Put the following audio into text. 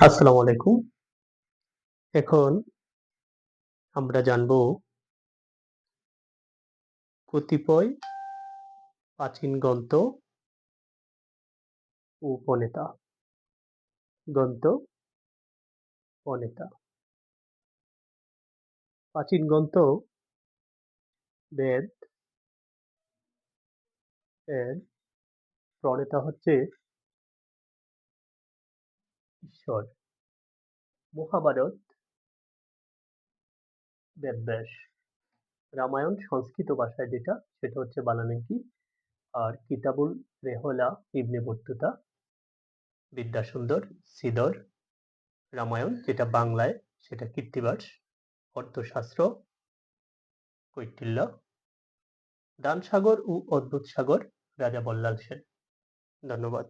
আসসালামু আলাইকুম। এখন আমরা জানব কতিপয় প্রাচীন গ্রন্থ উপনেতা। গ্রন্থ, উপনেতা। প্রাচীন গ্রন্থ, বেদ, এর প্রণেতা হচ্ছে ঈশ্বর। মহাভারত বেদব্যাস রামায়ণ সংস্কৃত ভাষায় যেটা, সেটা হচ্ছে বালানাকি আর কিতাবুল রেহলা, ইবনে বত্তুতা বিদ্যাসুন্দর, সিদর, রামায়ণ যেটা বাংলায়, সেটা কীর্তিবাস, অর্থশাস্ত্র কৈটিল্য দানসাগর ও অদ্ভুত সাগর, রাজা বল্লাল সেন। ধন্যবাদ।